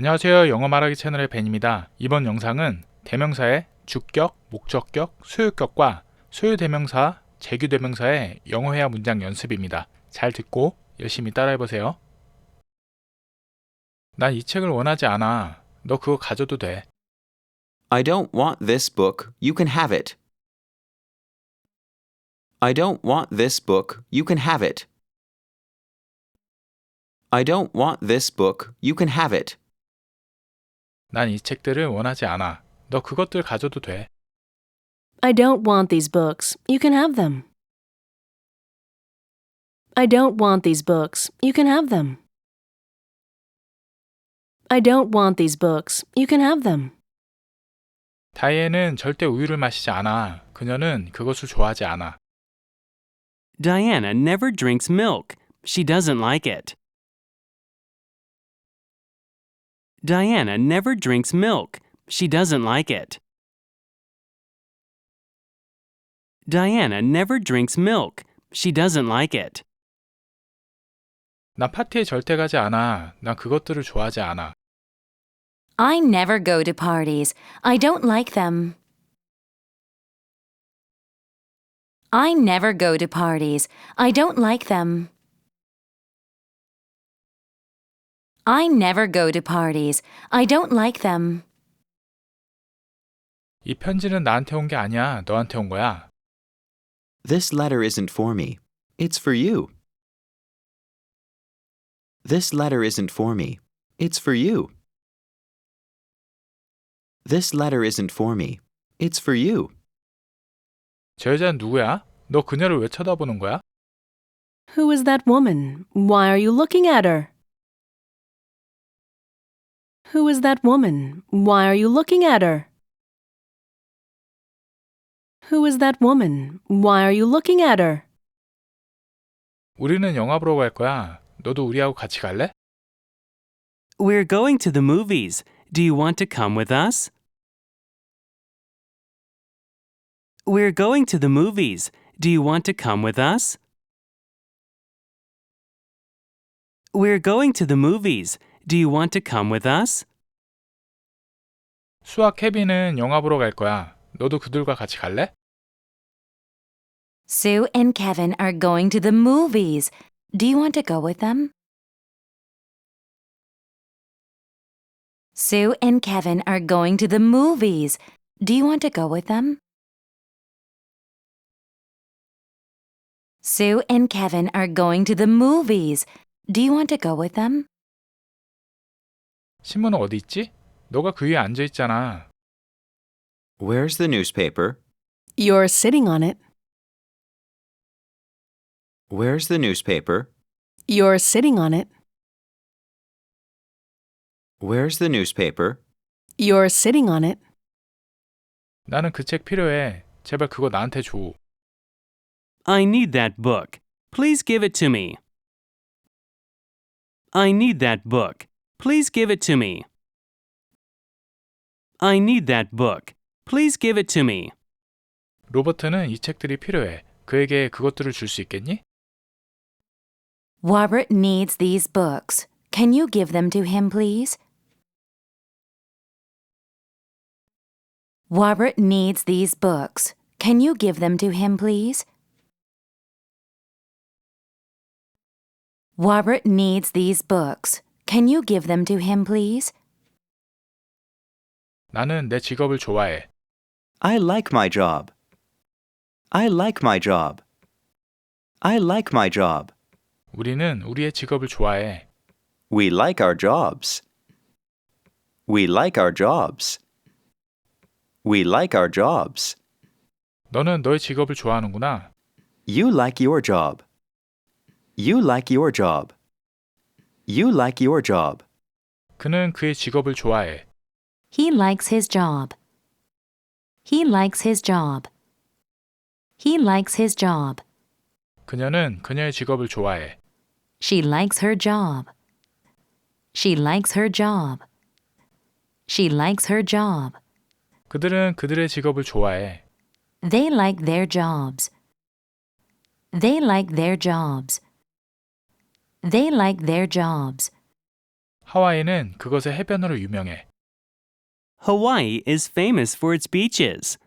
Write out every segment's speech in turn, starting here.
안녕하세요. 영어 말하기 채널의 벤입니다. 이번 영상은 대명사의 주격, 목적격, 소유격과 소유대명사, 재규대명사의 영어 회화 문장 연습입니다. 잘 듣고 열심히 따라해 보세요. 난 이 책을 원하지 않아. 너 그거 가져도 돼. I don't want this book. You can have it. I don't want this book. You can have it. I don't want this book. You can have it. 난 이 책들을 원하지 않아. 너 그것들 가져도 돼. I don't want these books. You can have them. I don't want these books. You can have them. I don't want these books. You can have them. 다이앤은 절대 우유를 마시지 않아. 그녀는 그것을 좋아하지 않아. Diana never drinks milk. She doesn't like it. Diana never drinks milk. She doesn't like it. Diana never drinks milk. She doesn't like it. 난 파티에 절대 가지 않아. 난 그것들을 좋아하지 않아. I never go to parties. I don't like them. I never go to parties. I don't like them. I never go to parties. I don't like them. 이 편지는 나한테 온 게 아니야. 너한테 온 거야. This letter isn't for me. It's for you. This letter isn't for me. It's for you. This letter isn't for me. It's for you. 저 여자는 누구야? 너 그녀를 왜 쳐다보는 거야? Who is that woman? Why are you looking at her? Who is that woman? Why are you looking at her? Who is that woman? Why are you looking at her? 우리는 영화 보러 갈 거야. 너도 우리하고 같이 갈래? We're going to the movies. Do you want to come with us? We're going to the movies. Do you want to come with us? We're going to the movies. Do you want to come with us? 수아 케빈은 영화 보러 갈 거야. 너도 그들과 같이 갈래? Sue and Kevin are going to the movies. Do you want to go with them? Sue and Kevin are going to the movies. Do you want to go with them? Sue and Kevin are going to the movies. Do you want to go with them? 신문은 어디 있지? 너가 그 위에 앉아 있잖아. Where's the newspaper? You're sitting on it. Where's the newspaper? You're sitting on it. Where's the newspaper? You're sitting on it. 나는 그 책 필요해. 제발 그거 나한테 줘. I need that book. Please give it to me. I need that book. Please give it to me. I need that book. Please give it to me. 로버트는 이 책들이 필요해. 그에게 그것들을 줄 수 있겠니? Robert needs these books. Can you give them to him, please? Robert needs these books. Can you give them to him, please? Robert needs these books. Can you give them to him, please? 나는 내 직업을 좋아해. I like my job. I like my job. I like my job. 우리는 우리의 직업을 좋아해. We like our jobs. We like our jobs. We like our jobs. 너는 너의 직업을 좋아하는구나. You like your job. You like your job. You like your job. 그는 그의 직업을 좋아해. He likes his job. He likes his job. He likes his job. 그녀는 그녀의 직업을 좋아해. She likes her job. She likes her job. She likes her job. 그들은 그들의 직업을 좋아해. They like their jobs. They like their jobs. They like their jobs. 하와이는 그것의 해변으로 유명해. Hawaii is famous for its beaches.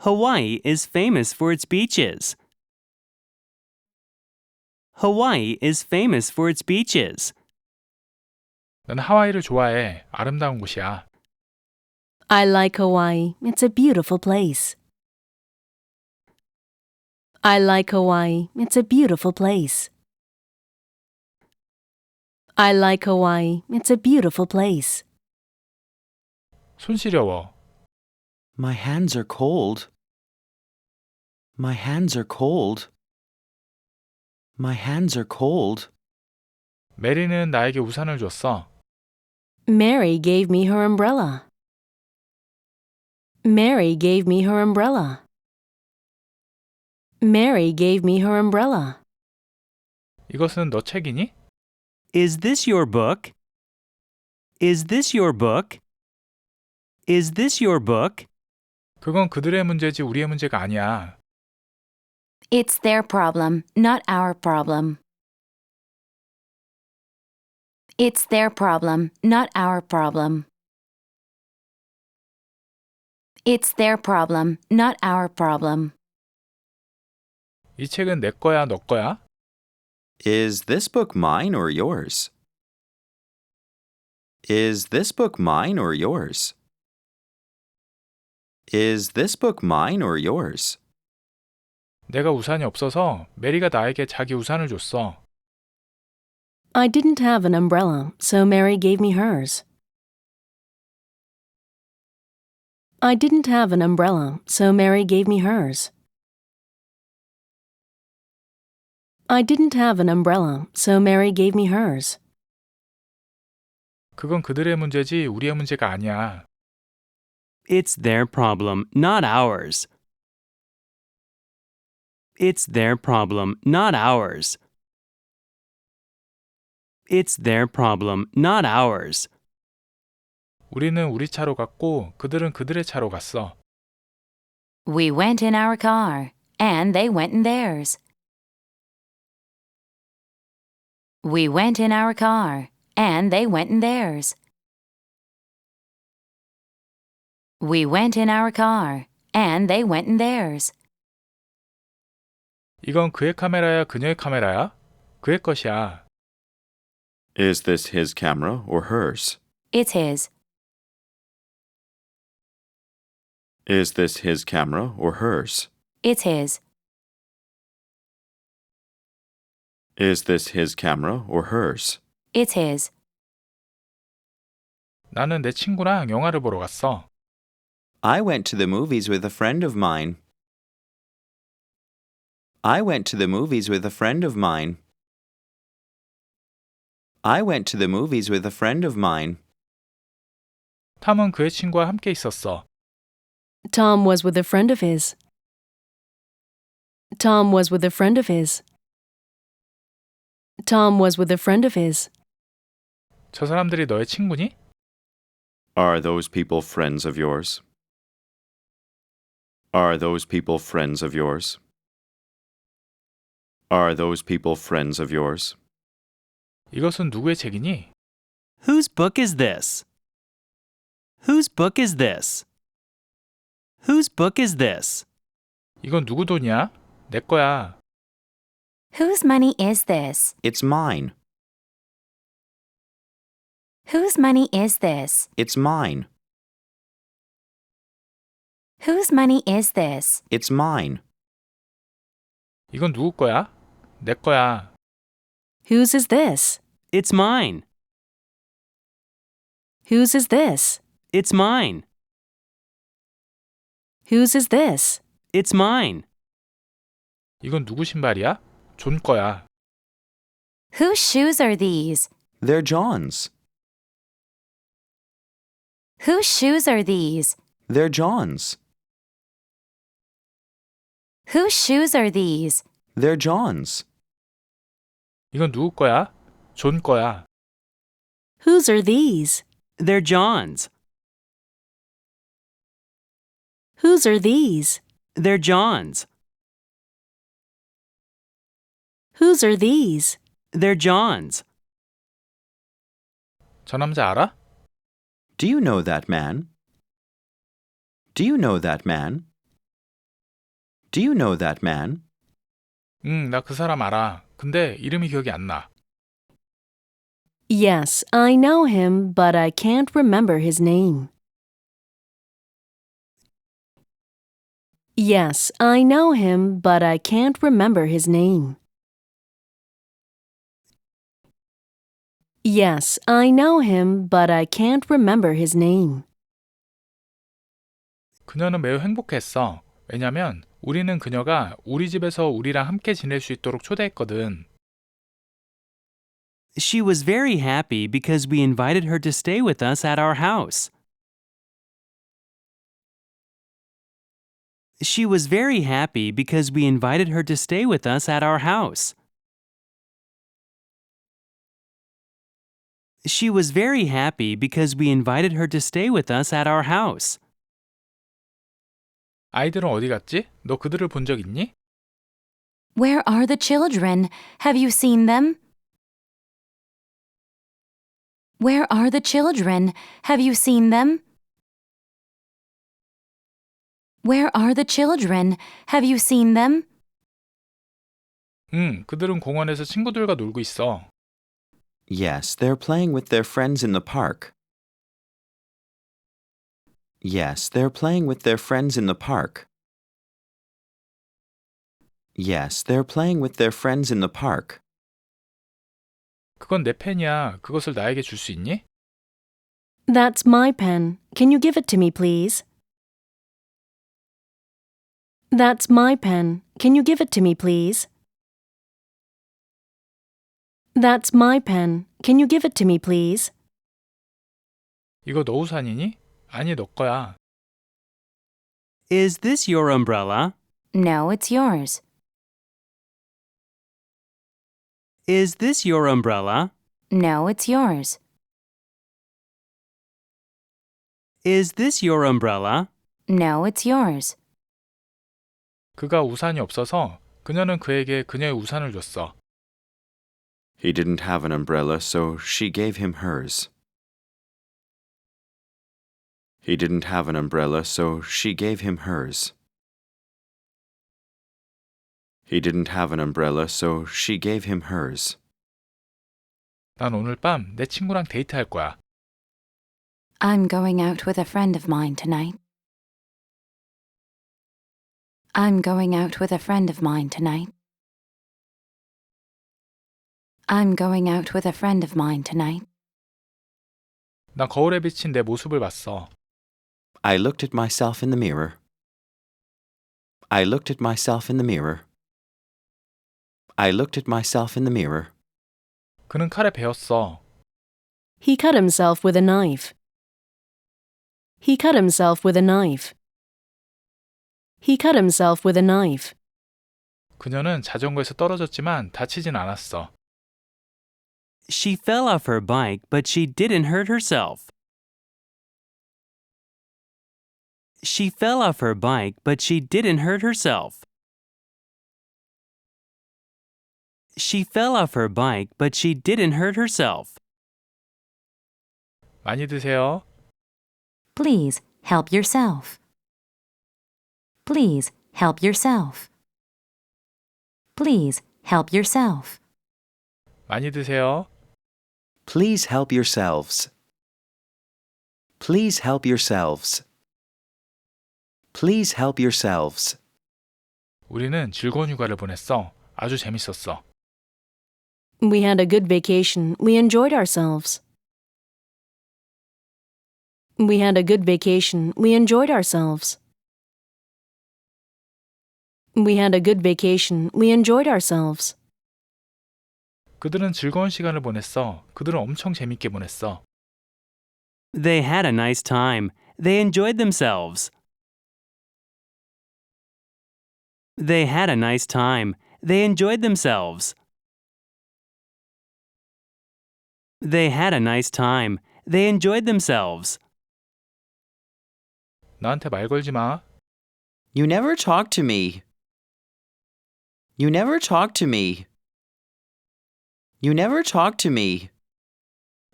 Hawaii is famous for its beaches. Hawaii is famous for its beaches. 난 하와이를 좋아해. 아름다운 곳이야. I like Hawaii. It's a beautiful place. I like Hawaii. It's a beautiful place. I like Hawaii. It's a beautiful place. 손 시려워. My hands are cold. My hands are cold. My hands are cold. 메리는 나에게 우산을 줬어. Mary gave me her umbrella. Mary gave me her umbrella. Mary gave me her umbrella. 이것은 너 책이니? Is this your book? Is this your book? Is this your book? 그건 그들의 문제지 우리의 문제가 아니야. It's their problem, not our problem. It's their problem, not our problem. It's their problem, not our problem. 이 책은 내 거야, 너 거야? Is this book mine or yours? Is this book mine or yours? Is this book mine or yours? 내가 우산이 없어서 메리가 나에게 자기 우산을 줬어. I didn't have an umbrella, so Mary gave me hers. I didn't have an umbrella, so Mary gave me hers. I didn't have an umbrella, so Mary gave me hers. 그건 그들의 문제지 우리의 문제가 아니야. It's their problem, not ours. It's their problem, not ours. It's their problem, not ours. 우리는 우리 차로 갔고 그들은 그들의 차로 갔어. We went in our car, and they went in theirs. We went in our car, and they went in theirs. We went in our car, and they went in theirs. 이건 그의 카메라야, 그녀의 카메라야? 그의 것이야. Is this his camera or hers? It's his. Is this his camera or hers? It's his. Is this his camera or hers? It's his. 나는 내 친구랑 영화를 보러 갔어. I went to the movies with a friend of mine. I went to the movies with a friend of mine. I went to the movies with a friend of mine. 탐은 그의 친구와 함께 있었어. Tom was with a friend of his. Tom was with a friend of his. Tom was with a friend of his. 저 사람들이 너의 친구니? Are those people friends of yours? Are those people friends of yours? Are those people friends of yours? 이것은 누구의 책이니? Whose book is this? Whose book is this? Whose book is this? 이건 누구 돈이야? 내 거야. Whose money is this? It's mine. Whose money is this? It's mine. Whose money is this? It's mine. 이건 누구 거야? 내 거야. Whose is this? It's mine. Whose is this? It's mine. Whose is this? It's mine. 이건 누구 신발이야? 존 거야. Whose shoes are these? They're John's. Whose shoes are these? They're John's. Whose shoes are these? They're John's. 이건 누구 거야? 존 거야. Whose are these? They're John's. Whose are these? They're John's. Whose are these? They're John's. 저 남자 알아? Do you know that man? Do you know that man? Do you know that man? 응, 나 그 사람 알아. 근데 이름이 기억이 안 나. Yes, I know him, but I can't remember his name. Yes, I know him, but I can't remember his name. Yes, I know him, but I can't remember his name. 그녀는 매우 행복했어. 왜냐면 우리는 그녀가 우리 집에서 우리랑 함께 지낼 수 있도록 초대했거든. She was very happy because we invited her to stay with us at our house. She was very happy because we invited her to stay with us at our house. She was very happy because we invited her to stay with us at our house. 아이들은 어디 갔지? 너 그들을 본 적 있니? Where are the children? Have you seen them? Where are the children? Have you seen them? Where are the children? Have you seen them? 응, 그들은 공원에서 친구들과 놀고 있어. Yes, they're playing with their friends in the park. Yes, they're playing with their friends in the park. Yes, they're playing with their friends in the park. 그건 내 펜이야. 그것을 나에게 줄 수 있니? That's my pen. Can you give it to me, please? That's my pen. Can you give it to me, please? That's my pen. Can you give it to me, please? 이거 너 우산이니? 아니, 너 거야. Is this your umbrella? No, it's yours. Is this your umbrella? No, it's yours. Is this your umbrella? No, it's yours. 그가 우산이 없어서 그녀는 그에게 그녀의 우산을 줬어. He didn't have an umbrella, so she gave him hers. He didn't have an umbrella, so she gave him hers. He didn't have an umbrella, so she gave him hers. 난 오늘 밤 내 친구랑 데이트할 거야. I'm going out with a friend of mine tonight. I'm going out with a friend of mine tonight. I'm going out with a friend of mine tonight. 나 거울에 비친 내 모습을 봤어. I looked at myself in the mirror. I looked at myself in the mirror. I looked at myself in the mirror. 그는 칼에 베었어. He cut himself with a knife. He cut himself with a knife. He cut himself with a knife. 그녀는 자전거에서 떨어졌지만 다치진 않았어. She fell off her bike, but she didn't hurt herself. She fell off her bike, but she didn't hurt herself. She fell off her bike, but she didn't hurt herself. 많이 드세요. Please help yourself. Please help yourself. Please help yourself. 많이 드세요. Please help yourselves. Please help yourselves. Please help yourselves. 우리는 즐거운 휴가를 보냈어. 아주 재밌었어. We had a good vacation. We enjoyed ourselves. We had a good vacation. We enjoyed ourselves. We had a good vacation. We enjoyed ourselves. 그들은 즐거운 시간을 보냈어. 그들은 엄청 재밌게 보냈어. They had a nice time. They enjoyed themselves. They had a nice time. They enjoyed themselves. They had a nice time. They enjoyed themselves. 나한테 말 걸지 마. You never talk to me. You never talk to me. You never talk to me.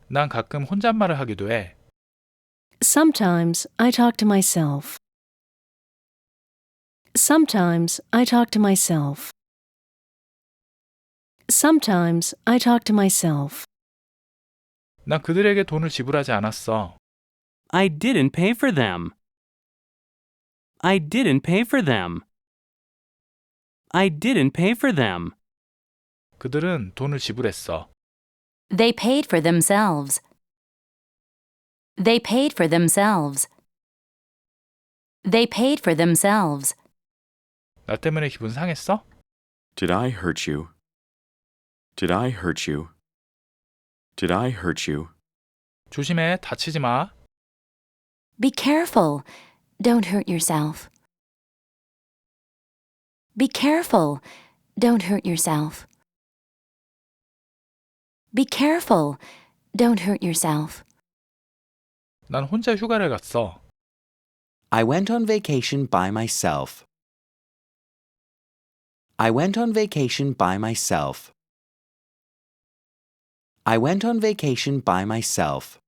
난 가끔 혼잣말을 하기도 해. Sometimes I talk to myself. Sometimes I talk to myself. Sometimes I talk to myself. 난 그들에게 돈을 지불하지 않았어. I didn't pay for them. I didn't pay for them. I didn't pay for them. 그들은 돈을 지불했어. They paid for themselves. They paid for themselves. They paid for themselves. 나 때문에 기분 상했어? Did I hurt you? Did I hurt you? Did I hurt you? 조심해, 다치지 마. Be careful. Don't hurt yourself. Be careful. Don't hurt yourself. Be careful. Don't hurt yourself. 난 혼자 휴가를 갔어. I went on vacation by myself. I went on vacation by myself. I went on vacation by myself.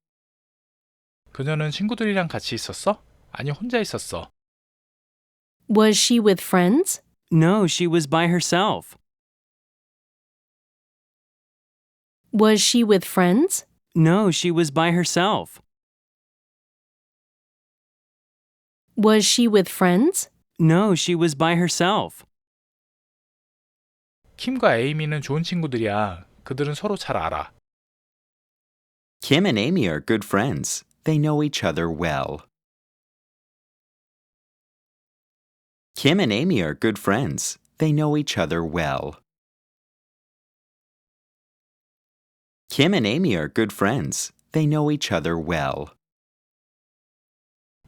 그녀는 친구들이랑 같이 있었어? 아니, 혼자 있었어. Was she with friends? No, she was by herself. Was she with friends? No, she was by herself. Was she with friends? No, she was by herself. 킴과 에이미는 좋은 친구들이야. 그들은 서로 잘 알아. Kim and Amy are good friends. They know each other well. Kim and Amy are good friends. They know each other well. Kim and Amy are good friends. They know each other well.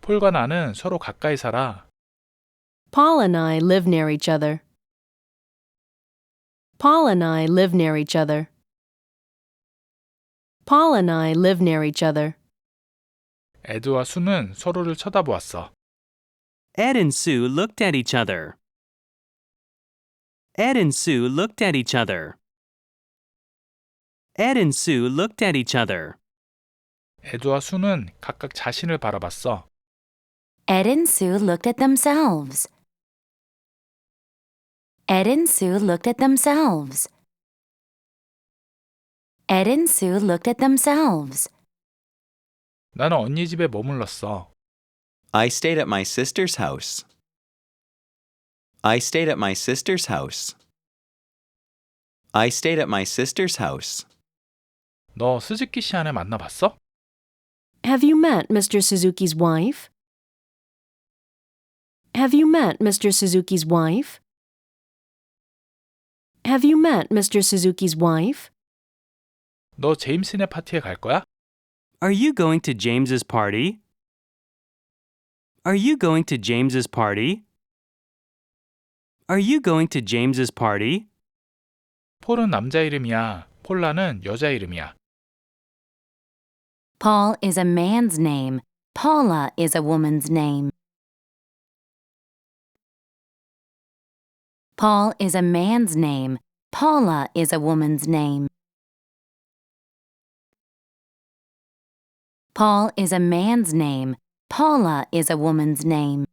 폴과 나는 서로 가까이 살아. Paul and I live near each other. Paul and I live near each other. Paul and I live near each other. 에드와 수는 서로를 쳐다보았어. Ed and Sue looked at each other. Ed and Sue looked at each other. Ed and Sue looked at each other. 에드와 수는 각각 자신을 바라봤어. Ed and Sue looked at themselves. Ed and Sue looked at themselves. Ed and Sue looked at themselves. 나는 언니 집에 머물렀어. I stayed at my sister's house. I stayed at my sister's house. I stayed at my sister's house. 너 스즈키 씨 아내 만나봤어? Have you met Mr. Suzuki's wife? Have you met Mr. Suzuki's wife? Have you met Mr. Suzuki's wife? 너 제임스네 파티에 갈 거야? Are you going to James's party? Are you going to James's party? Are you going to James's party? 폴은 남자 이름이야. 폴라는 여자 이름이야. Paul is a man's name. Paula is a woman's name. Paul is a man's name. Paula is a woman's name. Paul is a man's name. Paula is a woman's name.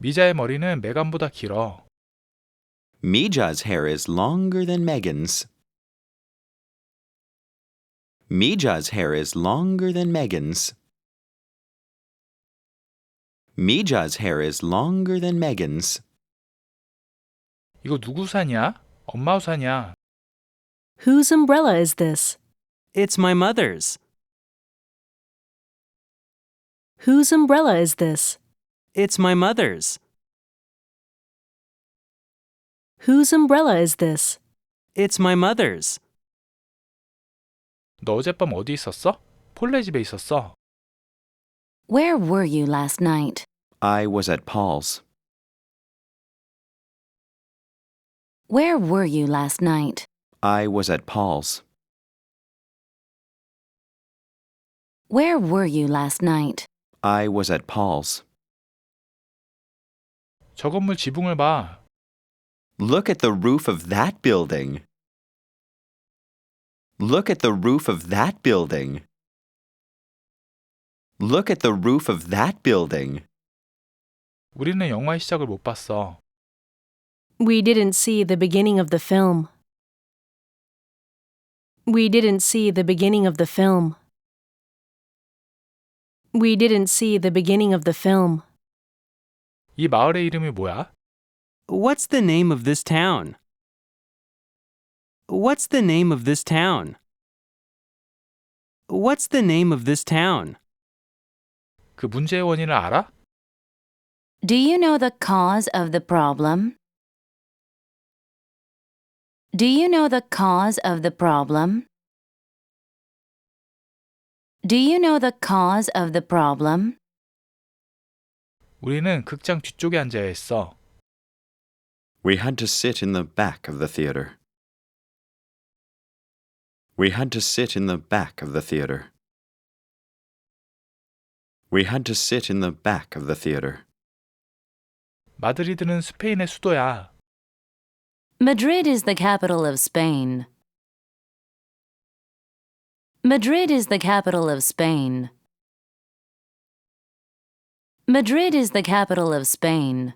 미자의 머리는 메간보다 길어. Mija's hair is longer than Megan's. Mija's hair is longer than Megan's. Mija's hair is longer than Megan's. 이거 누구 우산이야? 엄마 우산이야. Whose umbrella is this? It's my mother's. Whose umbrella is this? It's my mother's. Whose umbrella is this? It's my mother's. 너 어젯밤 어디 있었어? 폴네 집에 있었어. Where were you last night? I was at Paul's. Where were you last night? I was at Paul's. Where were you last night? I was at Paul's. 저 건물 지붕을 봐. Look at the roof of that building. Look at the roof of that building. Look at the roof of that building. 우리는 영화의 시작을 못 봤어. We didn't see the beginning of the film. We didn't see the beginning of the film. We didn't see the beginning of the film. 이 마을의 이름이 뭐야? What's the name of this town? What's the name of this town? What's the name of this town? 그 문제의 원인을 알아? Do you know the cause of the problem? Do you know the cause of the problem? Do you know the cause of the problem? 우리는 극장 뒤쪽에 앉아야 했어. We had to sit in the back of the theater. We had to sit in the back of the theater. We had to sit in the back of the theater. 마드리드는 스페인의 수도야. Madrid is the capital of Spain. Madrid is the capital of Spain. Madrid is the capital of Spain.